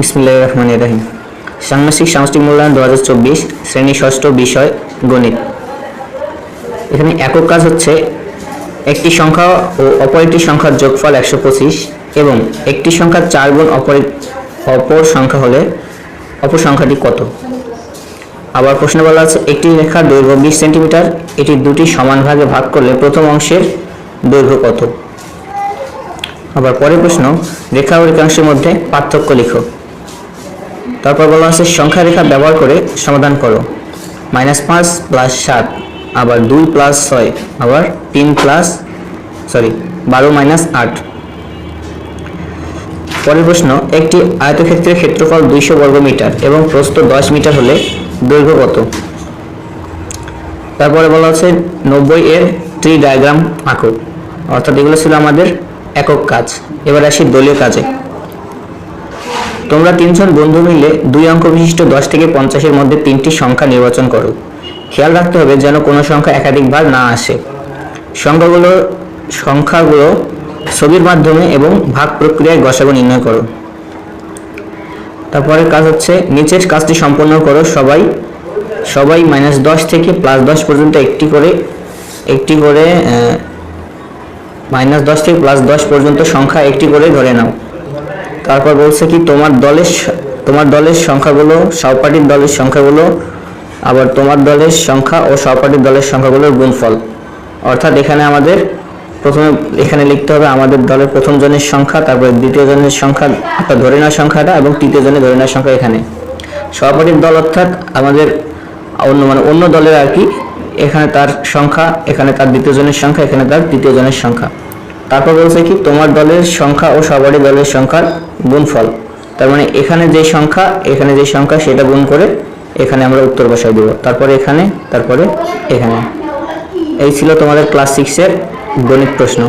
বিসমিল্লাহ রহমান রহিম। ষান্মাসিক সামষ্টিক মূল্যায়ন দু হাজার চব্বিশ, শ্রেণি ষষ্ঠ বিষয় গণিত। এখানে একক কাজ হচ্ছে একটি সংখ্যা ও অপর একটি সংখ্যার যোগফল একশো পঁচিশ এবং একটি সংখ্যার চার গুণ অপর অপর সংখ্যা হলে অপর সংখ্যাটি কত? আবার প্রশ্ন বলা আছে, একটি রেখার দৈর্ঘ্য বিশ সেন্টিমিটার, এটি দুটি সমান ভাগে ভাগ করলে প্রথম অংশের দৈর্ঘ্য কত? আবার পরের প্রশ্ন, রেখা ও রেখাংশের মধ্যে পার্থক্য লিখো। তারপর বলা আছে সংখ্যা রেখা ব্যবহার করে সমাধান করো। মাইনাস পাঁচ প্লাস সাত, আবার দুই প্লাস ছয়, আবার তিন প্লাস, সরি, বারো মাইনাস আট। পরের প্রশ্ন, একটি আয়তক্ষেত্রের ক্ষেত্রফল দুইশো বর্গমিটার এবং প্রস্থ দশ মিটার হলে দৈর্ঘ্য কত? তারপরে বলা হচ্ছে নব্বই এর ট্রি ডায়াগ্রাম আঁকো। অর্থাৎ এগুলো ছিল আমাদের একক কাজ। এবার আসি দলীয় কাজে। তোমরা তিনজন বন্ধু মিলে দুই অঙ্ক বিশিষ্ট দশ থেকে পঞ্চাশের মধ্যে তিনটি সংখ্যা নির্বাচন করো। খেয়াল রাখতে হবে যেন কোনো সংখ্যা একাধিকবার না আসে। সংখ্যাগুলো সংখ্যাগুলো ছবির মাধ্যমে এবং ভাগ প্রক্রিয়ায় গসাগু নির্ণয় করো। তারপরে কাজ হচ্ছে নিচের কাজটি সম্পন্ন করো সবাই। সবাই মাইনাস দশ থেকে প্লাস দশ পর্যন্ত একটি করে একটি করে মাইনাস দশ থেকে প্লাস দশ পর্যন্ত সংখ্যা একটি করে ধরে নাও। তারপর বলছে কি, তোমার দলের তোমার দলের সংখ্যাগুলো, সহপাঠীর দলের সংখ্যাগুলো, আবার তোমার দলের সংখ্যা ও সহপাঠীর দলের সংখ্যাগুলোর গুণফল। অর্থাৎ এখানে আমাদের প্রথমে, এখানে লিখতে হবে আমাদের দলের প্রথম জনের সংখ্যা, তারপরে দ্বিতীয় জনের সংখ্যা অর্থাৎ ধরে নেওয়ার সংখ্যাটা, এবং তৃতীয় জনের ধরে নেওয়ার সংখ্যা এখানে। সহপাঠীর দল অর্থাৎ আমাদের অন্য মানে অন্য দলের আর কি, এখানে তার সংখ্যা, এখানে তার দ্বিতীয় জনের সংখ্যা, এখানে তার তৃতীয় জনের সংখ্যা। তারপর বলছে কি, তোমার দলের সংখ্যা ও সবারই দলের সংখ্যার গুণফল। তার মানে এখানে যে সংখ্যা, এখানে যে সংখ্যা, সেটা গুণ করে এখানে আমরা উত্তর বসাই দেব। তারপরে এখানে তারপরে এখানে। এই ছিল তোমাদের ক্লাস সিক্সের গণিত প্রশ্ন।